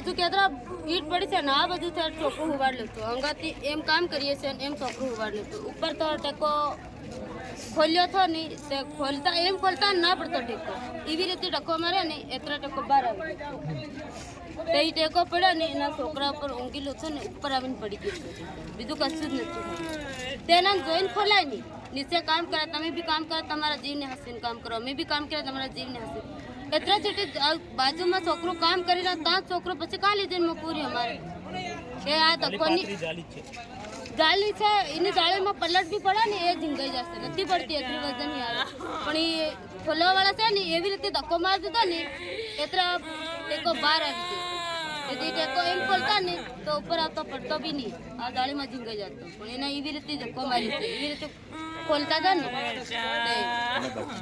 બાજુ કેતરા ઈટ પડી છે ને આ બધું ત્યાં છોકરું ઉગાડ લેતો અંગાથી એમ કામ કરીએ છીએ ને એમ છોકરું ઉગાડ લેતો ઉપર તો ટેકો ખોલ્યો હતો ને તે ખોલતા એમ ખોલતા ના પડતો ટેકો. એવી રીતે ટકો મારે ને એટલા ટેકો બહાર આવી. તે ટેકો પડ્યો ને એના છોકરા ઉપર ઊંઘેલું છે ને ઉપર આવીને પડી ગયું છે. બીજું કશું જ નથી થયું. તેના જોઈને ખોલાય નહીં. નીચે કામ કરે તમે બી કામ કરો તમારા જીવને હસીને કામ કરો. અમે બી કામ કરે તમારા જીવને હસીને. એટલા છેટી બાજુમાં છોકરો કામ કરી રહ્યા ત્યાં છોકરો પછી કાં લીધે મૂકવું અમારે. કે આ ધક્કોની જાળી છે. એની જાળીમાં પલટ બી પડે ને એ ઝીંગાઈ જશે. નથી પડતી એટલી વજન આવે. પણ એ ખોલવાવાળા છે ને એવી રીતે ધક્કો મારી દીધો ને એટલા ટેકો બહાર આવી ગયો. તેથી ટેકો એમ ખોલતા ને તો ઉપર આવતો પડતો બી નહીં. આ જાળીમાં ઝીંગાઈ જતો. પણ એને એવી રીતે ધક્કો મારી છે એવી રીતે ખોલતા હતા ને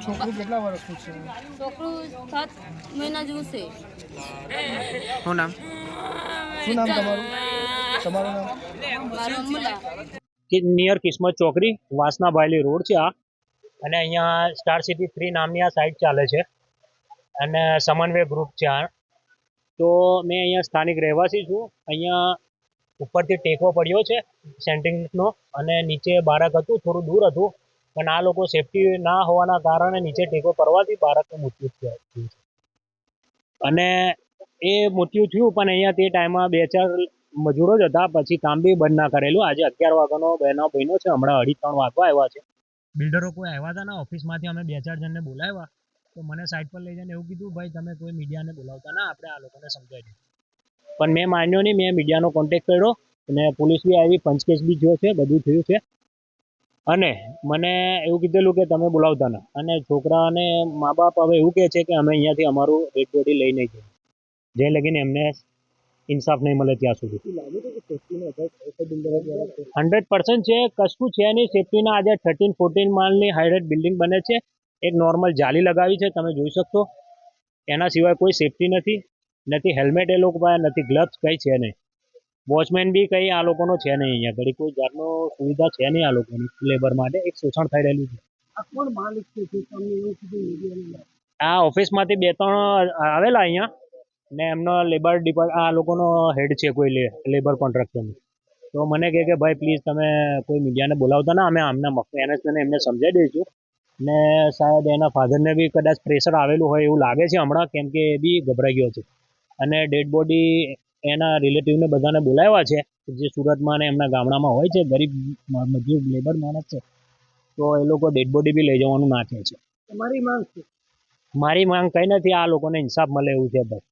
છોકરું કેટલા વર્ષનું છે? છોકરું સાત મહિના જેવું છે. શું નામ? શું નામ તમારું? તમારું નામ? મારું અમુલા નિયર કિસ્મત ચોકડી વાસના ભાયલી રોડ છે આ. અને અહીંયા સ્ટાર સિટી થ્રી નામની આ સાઇટ ચાલે છે. અને સમન્વય ગ્રુપ છે આ. તો મેં અહીંયા સ્થાનિક રહેવાસી છું. અહીંયા ઉપરથી ટેકો પડ્યો છે સેન્ટિંગનો અને નીચે બાળક હતું, થોડું દૂર હતું. પણ આ લોકો સેફટી ના હોવાના કારણે નીચે ટેકો પડવાથી બાળકનું મૃત્યુ થયું અને એ મૃત્યુ થયું, પણ અહીંયા તે ટાઈમમાં બે ચાર મજૂરો જ હતા. પછી કામ બી બંધ ના કરેલું. આજે અગિયાર વાગ્યાનો બહેનો બહેનો છે. હમણાં અઢી ત્રણ વાગવા આવ્યા છે. બિલ્ડરો કોઈ આવ્યા હતા ને? ઓફિસમાંથી અમે બે ચાર જણને બોલાવ્યા. તો મને સાઈડ પર લઈ જઈને એવું કીધું, ભાઈ, તમે કોઈ મીડિયાને બોલાવતા ના, આપણે આ લોકોને સમજાવી દીધું પણ મેં માન્યો નહીં, મેં મીડિયાનો કોન્ટેક્ટ કર્યો અને પોલીસ બી આવી પંચકેસ બી જો છે, બધું થયું છે. અને મને એવું કીધેલું કે તમે બોલાવતા ના. અને છોકરા અને મા બાપ હવે એવું કહે છે કે અમે અહીંયાથી અમારું ડેડ બોડી લઈ નહીં જઈએ. જે લગીને એમને ઇન્સાફ નહીં મળે ત્યાં સુધી. હંડ્રેડ પર્સન્ટ છે, કશું છે નહીં. સેફ્ટીના આજે થર્ટીન ફોર્ટીન માલની હાઈરેટ બિલ્ડિંગ બને છે. એક નોર્મલ જાલી લગાવી છે તમે જોઈ શકશો. એના સિવાય કોઈ સેફટી નથી નથી હેલ્મેટ એ લોકો પાસે નથી ગ્લવ્સ કંઈ છે નહીં. વોચમેન બી કંઈ આ લોકોનો છે નહીં અહીંયા ઘડી કોઈ જાતનો સુવિધા છે નહીં આ લોકોની લેબર માટે એક શોષણ થઈ રહેલું છે. આ ઓફિસમાંથી બે ત્રણ આવેલા અહીંયા ને એમનો લેબર ડિપાર્ટ આ લોકોનો હેડ છે કોઈ લેબર કોન્ટ્રાક્ટરનો તો મને કહે કે ભાઈ પ્લીઝ તમે કોઈ મીડિયાને બોલાવતા ના અમે આમના મેનેજમેન્ટને એમને સમજાવી દઈશું. ને શાયદ એના ફાધરને બી કદાચ પ્રેશર આવેલું હોય એવું લાગે છે હમણાં કેમ કે એ બી ગભરાઈ ગયો છે. અને ડેડ બોડી એના રિલેટિવને બધાને બોલાવ્યા છે જે સુરતમાં ને એમના ગામડામાં હોય છે ગરીબ મજૂર લેબર માણસ છે. તો એ લોકો ડેડ બોડી બી લઈ જવાનું ના કહે છે. તમારી માંગ મારી માંગ કંઈ નથી આ લોકોને ઇન્સાફ મળે એવું છે બસ